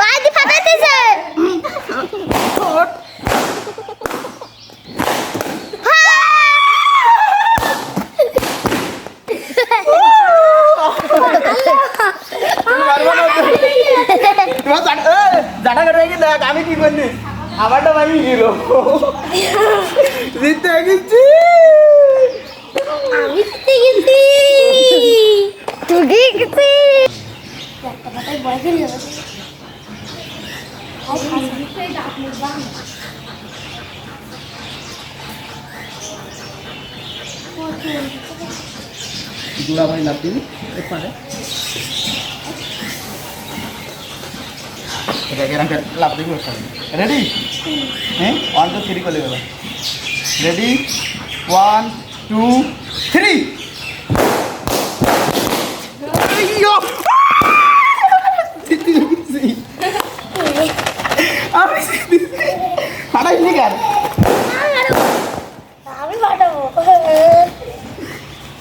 বাজি ফাটাইতেছে আমি কি করলি আমারটা আমি হিরো জিততে গেছি আমি জিতে গেছি। তুই গেছি একটা বাটাই বয় গেল গুলা ভাই লাভ দিবি? পারে এটা কেরাম লাভ দিবি রেডি হ্যাঁ? ওয়ান টু থ্রি করলে গেল রেডি ওয়ান টু থ্রি আমি হারাইলি কার আমি ফাটাবো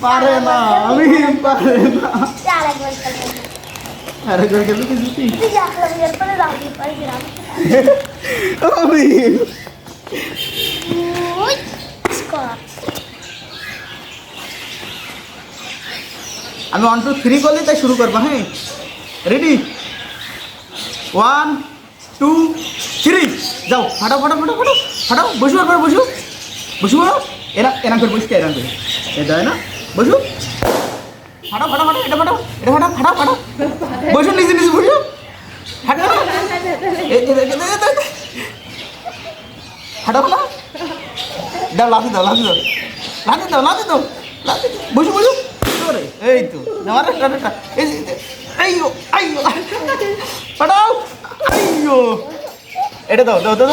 পারে না আমি পারে না চার একবার খেলব আরে করে গেল কি জিতি তুই যা খেলাম এরপরে রাখি পারি রাখি আমি ওই স্কোর আমি ওয়ান টু থ্রি করলে তাই শুরু করব হ্যাঁ রেডি ওয়ান টু থ্রি যাও ফাটাও ফাটাও ফাটাও ফাটাও ফাটাও বসু একবার বসু বসু এরা এরা করে বসতে এরা করে এ না বসু ফাটাও ফাটাও ফাটাও এটা ফাটাও এটা ফাটাও ফাটাও ফাটাও বসু নিজে নিজে বসু ফাটাও। ফাটাও ফাটাও দাও লাফি দাও লাফি দাও লাফি দাও লাফি দাও লাফি বসু বসু এই তো আমার এই যে, আইয়ো আইয়ো আইয়ো এটা দাও দাও দাও।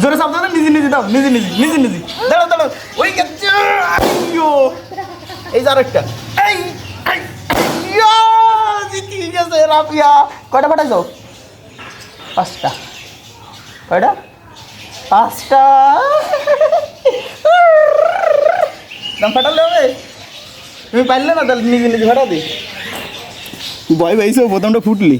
জোরে সাপ দাও নিজে নিজে দাও, নিজে নিজে নিজে নিজে। দাঁড়াও দাঁড়াও। ওই আইয়ো এই যে আরেকটা। এই গেছে রাফিয়া। কয়টা পাঁচটা। কয়টা? পাঁচটা। দাম তুমি না তাহলে নিজে ভয় প্রথমটা ফুটলি।